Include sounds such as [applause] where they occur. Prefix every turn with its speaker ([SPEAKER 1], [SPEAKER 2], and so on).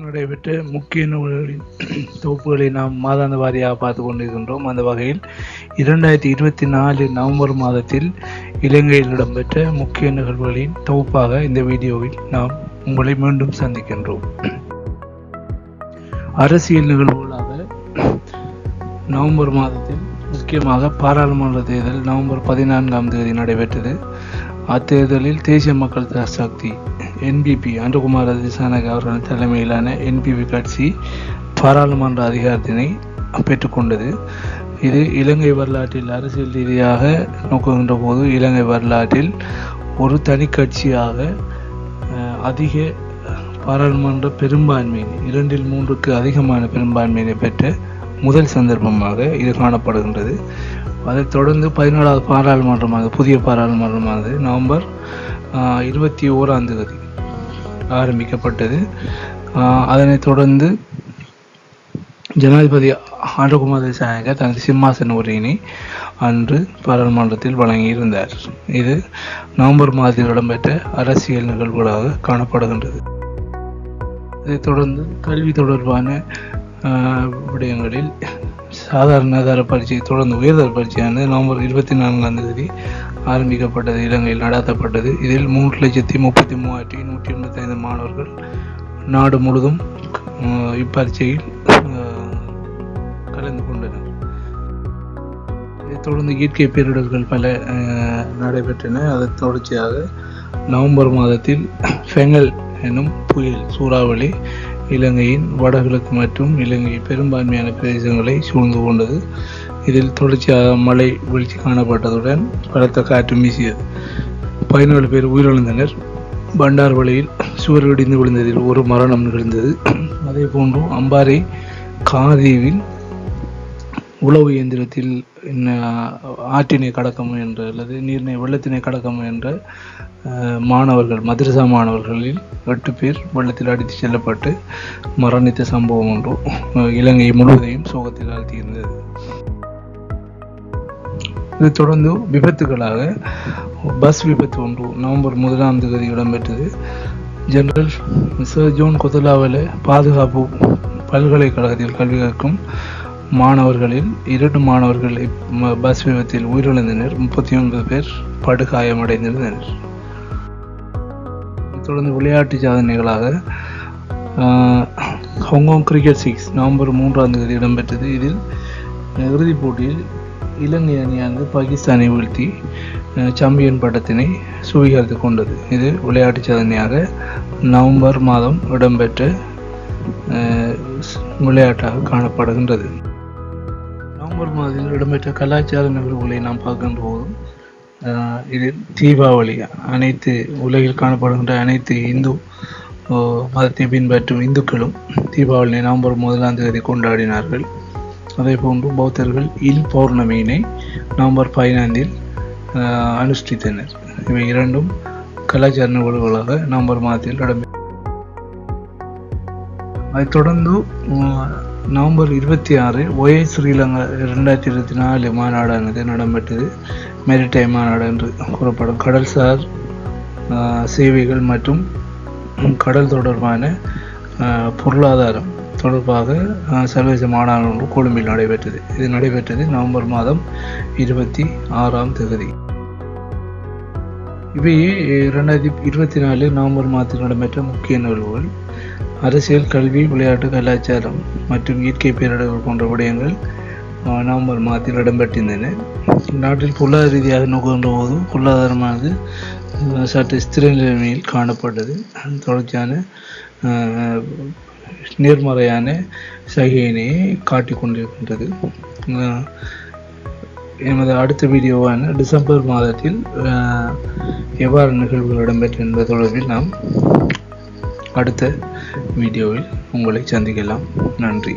[SPEAKER 1] இடம்பெற்ற முக்கிய நூல்களின் [clears throat] தொகுப்புகளை நாம் மாதாந்த வாரியாக பார்த்து கொண்டிருக்கின்றோம். அந்த வகையில் இரண்டாயிரத்தி இருபத்தி நாலு நவம்பர் மாதத்தில் இலங்கையில் இடம்பெற்ற முக்கிய நிகழ்வுகளின் தொகுப்பாக இந்த வீடியோவில் நாம் உங்களை மீண்டும் சந்திக்கின்றோம். [clears throat] அரசியல் நிகழ்வுகளாக [clears throat] நவம்பர் மாதத்தில் முக்கியமாக பாராளுமன்ற தேர்தல் நவம்பர் பதினான்காம் தேதி நடைபெற்றது. அத்தேர்தலில் தேசிய மக்கள் சக்தி என்பிபி அன்றகுமார் திசானக அவர்கள் தலைமையிலான என்பிபி கட்சி பாராளுமன்ற அதிகாரத்தினை பெற்றுக்கொண்டது இது இலங்கை வரலாற்றில் அரசியல் ரீதியாக நோக்குகின்ற போது இலங்கை வரலாற்றில் ஒரு தனி கட்சியாக அதிக பாராளுமன்ற பெரும்பான்மை இரண்டில் மூன்றுக்கு அதிகமான பெரும்பான்மையினை பெற்ற முதல் சந்தர்ப்பமாக இது காணப்படுகின்றது. அதைத் தொடர்ந்து பதினாலாவது பாராளுமன்றமானது புதிய பாராளுமன்றமானது நவம்பர் இருபத்தி ஓராம் தேதி ஆரம்பிக்கப்பட்டது. அதனைத் தொடர்ந்து ஜனாதிபதி ஆண்டகுமார் திசாநாயக்க தனது சிம்மாசன உரையினை அன்று பாராளுமன்றத்தில் வழங்கியிருந்தார். இது நவம்பர் மாதத்தில் இடம்பெற்ற அரசியல் நிகழ்வுகளாக காணப்படுகின்றது. இதைத் தொடர்ந்து கல்வி தொடர்பான ஆஹ், விடயங்களில் சாதாரண தர பரீட்சை தொடர்ந்து உயர்தர பரீட்சையானது நவம்பர் இருபத்தி நான்காம் தேதி ஆரம்பிக்கப்பட்டது இலங்கையில் நடாத்தப்பட்டது. இதில் மூன்று லட்சத்தி முப்பத்தி மூவாயிரத்தி நூற்றி எண்பத்தி ஐந்து மாணவர்கள் நாடு முழுதும் ஆஹ், இப்பரீட்சையில் கலந்து கொண்டனர். இதைத் தொடர்ந்து இயற்கை பேரிடர்கள் பல நடைபெற்றன. அதன் தொடர்ச்சியாக நவம்பர் மாதத்தில் ஃபெங்கல் எனும் புயல் சூறாவளி இலங்கையின் வடகிழக்கு மற்றும் இலங்கை பெரும்பான்மையான பிரதேசங்களை சூழ்ந்து கொண்டது. இதில் தொடர்ச்சியாக மழை வீழ்ச்சி காணப்பட்டதுடன் பலத்த காற்று வீசியது பதினேழு பேர் உயிரிழந்தனர். பண்டார்வளையில் சுவர் இடிந்து விழுந்ததில் ஒரு மரணம் நிகழ்ந்தது. அதே போன்று அம்பாறை காதீவில் உழவு இயந்திரத்தில் ஆற்றினை கடக்கம் என்ற அல்லது நீர்னை வெள்ளத்தினை கடக்கம் என்ற மாணவர்கள் மதரசா மாணவர்களில் எட்டு பேர் வெள்ளத்தில் அடித்து செல்லப்பட்டு மரணித்த சம்பவம் ஒன்று இலங்கை முழுவதையும் சோகத்தில் ஆழ்த்தியிருந்தது இது தொடர்ந்து விபத்துகளாக பஸ் விபத்து ஒன்று நவம்பர் முதலாம் தேதி இடம்பெற்றது. ஜெனரல் சர் ஜோன் கொதலாவில் பாதுகாப்பு பல்கலைக்கழகத்தில் கல்வி கற்கும் மாணவர்களில் இரண்டு மாணவர்கள் பஸ் விபத்தில் உயிரிழந்தனர். முப்பத்தி ஒன்பது பேர் படுகாயமடைந்திருந்தனர். தொடர்ந்து விளையாட்டு சாதனைகளாக ஆஹ், Hong Kong cricket six November மூன்றாம் தேதி இடம்பெற்றது. இதில் இறுதிப் போட்டியில் இலங்கை அணியானது பாகிஸ்தானை வீழ்த்தி அஹ், சாம்பியன் பட்டத்தினை சுவீகரித்து கொண்டது. இது விளையாட்டு சாதனையாக நவம்பர் மாதம் இடம்பெற்ற விளையாட்டாக காணப்படுகின்றது. நவம்பர் மாதத்தில் இடம்பெற்ற கலாச்சார நிகழ்வுகளை நாம் பார்க்கின்ற போதும் இது தீபாவளி அனைத்து உலகில் காணப்படுகின்ற அனைத்து இந்து மதத்தை பின்பற்றும் இந்துக்களும் தீபாவளி நவம்பர் முதலாம் தேதி கொண்டாடினார்கள். அதே போன்று பௌத்தர்கள் இல் பௌர்ணமியினை நவம்பர் பதினைந்தில் அனுஷ்டித்தனர். இவை இரண்டும் கலாச்சார நிகழ்வுகளாக நவம்பர் மாதத்தில் இடம்பெற்ற அதைத் தொடர்ந்து நவம்பர் இருபத்தி ஆறு ஒயே ஸ்ரீலங்கா ரெண்டாயிரத்தி இருபத்தி நாலு மாநாடானது நடைபெற்றது. மெரிடைம் மாநாடு என்று கூறப்படும். கடல்சார் சேவைகள் மற்றும் கடல் தொடர்பான பொருளாதாரம் தொடர்பாக சர்வதேச மாநாடு கொழும்பில் நடைபெற்றது. இது நடைபெற்றது நவம்பர் மாதம் இருபத்தி ஆறாம் தேதி. இவையே இரண்டாயிரத்தி இருபத்தி நாலு நவம்பர் மாதத்தில் நடைபெற்ற முக்கிய நிகழ்வுகள். அரசியல் கல்வி விளையாட்டு கலாச்சாரம் மற்றும் இயற்கை பேரிடர்கள் போன்ற விடயங்கள் நவம்பர் மாதத்தில் இடம்பெற்றிருந்தன. நாட்டில் பொருளாதார ரீதியாக நோக்குகின்ற போது பொருளாதாரமானது சற்று ஸ்திர நிலைமையில் காணப்பட்டது. தொடர்ச்சியான நேர்மறையான சகையினையை காட்டிக் கொண்டிருக்கின்றது. எமது அடுத்த வீடியோவான டிசம்பர் மாதத்தில் எவ்வாறு நிகழ்வுகள் இடம்பெற்ற என்பது தொடர்பில் நாம் அடுத்த வீடியோவில் உங்களை சந்திக்கலாம். நன்றி.